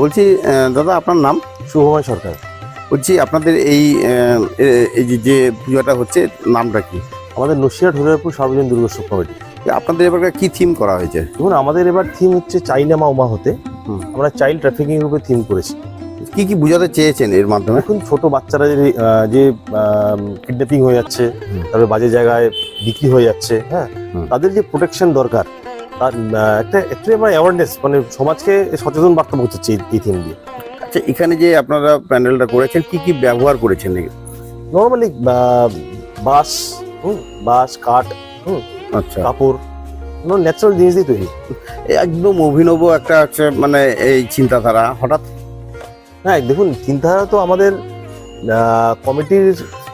বলছি দাদা আপনার নাম? শুভময় সরকার। বলছি আপনাদের এই এই যে পুজোটা হচ্ছে নামটা কি? আমাদের নসিয়া ঢোলারপুর সর্বজন দুর্গোৎসব কমিটি। আপনাদের এবার কি থিম করা হয়েছে? দেখুন আমাদের এবার থিম হচ্ছে চাইনা মা উমা হতে। আমরা চাইল্ড ট্রাফিকিং রূপে থিম করেছি। কি কি বোঝাতে চেয়েছেন এর মাধ্যমে? এখন ছোট বাচ্চারা যে যে কিডন্যাপিং হয়ে যাচ্ছে তারপরে বাজে জায়গায় বিক্রি হয়ে যাচ্ছে হ্যাঁ? তাদের যে প্রোটেকশন দরকার আহ, একটা অ্যাকচুয়ালি আমরা অ্যাওয়ারনেস মানে সমাজকে সচেতন বার্তা পৌঁছাচ্ছে এই- এই থিম দিয়ে। আচ্ছা এখানে যে আপনারা প্যান্ডেলটা করেছেন কি কি ব্যবহার করেছেন? নর্মালি বাঁশ হুম, বাঁশ কাঠ হুম আচ্ছা। কাপড় ন্যাচারাল জিনিস দিয়ে তৈরি। একদম অভিনব একটা হচ্ছে মানে এই চিন্তাধারা হঠাৎ? হ্যাঁ দেখুন চিন্তাধারা তো আমাদের কমিটির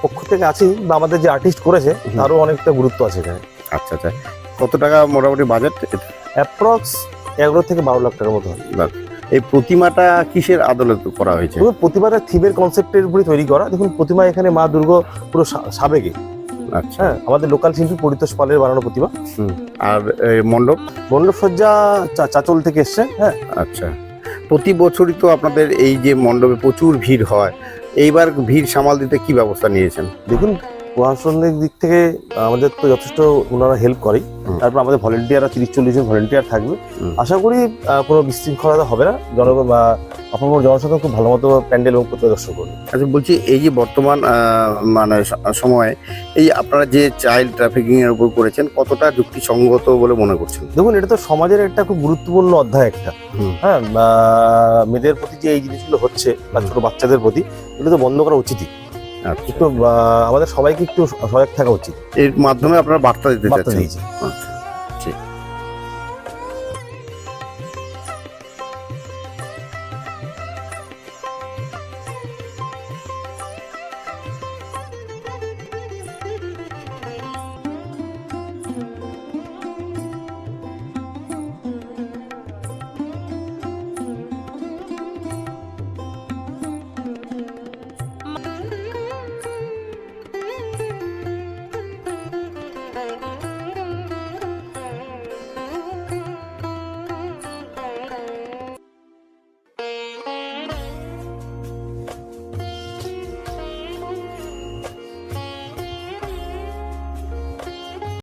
পক্ষ থেকে আছেই বা আমাদের যে আর্টিস্ট করেছে তারও অনেকটা গুরুত্ব আছে এখানে। আচ্ছা আচ্ছা। কত টাকা মোটামুটি বাজেট? অ্যাপ্রক্স এগারো থেকে বারো লাখ টাকার মতো এই প্রতিমাটা কিসের আদলত করা হয়েছে? প্রতিমাটা থিমের কনসেপ্টের উপরে তৈরি করা। দেখুন প্রতিমা এখানে মা দুর্গ পুরো সা- সাবেকে। আচ্ছা। হ্যাঁ আমাদের লোকাল শিল্পী পরিতোষ পালের বানানো প্রতিমা। আর এই মণ্ডপ? মণ্ডপসজ্জা চা- চাচল থেকে এসছে হ্যাঁ। আচ্ছা। প্রতি বছরই তো আপনাদের এই যে মণ্ডপে প্রচুর ভিড় হয়। এইবার ভিড় সামাল দিতে কি ব্যবস্থা নিয়েছেন? দেখুন প্রশাসনের দিক থেকে আমাদের তো যথেষ্ট ওনারা হেল্প করে তারপর আমাদের ভলেন্টিয়াররা তিরিশ চল্লিশ জন ভলেন্টিয়ার থাকবে। আশা করি কোনো বিশৃঙ্খলতা হবে না। জনগণ বা অপর জনসাধারণ খুব ভালো মতো প্যান্ডেল এবং প্রতিমা দর্শন করবে। আচ্ছা বলছি এই যে বর্তমান মানে সময়ে এই আপনারা যে চাইল্ড ট্রাফিকিংয়ের উপর করেছেন কতটা যুক্তিসঙ্গত বলে মনে করছেন? দেখুন এটা তো সমাজের একটা খুব গুরুত্বপূর্ণ অধ্যায় একটা। হ্যাঁ মেয়েদের প্রতি যে এই জিনিসগুলো হচ্ছে বা ছোটো বাচ্চাদের প্রতি এটা তো বন্ধ করা উচিতই। একটু আমাদের সবাইকে একটু সজাগ থাকা উচিত। এর মাধ্যমে আপনারা বার্তা দিতে চাচ্ছেন। আচ্ছা।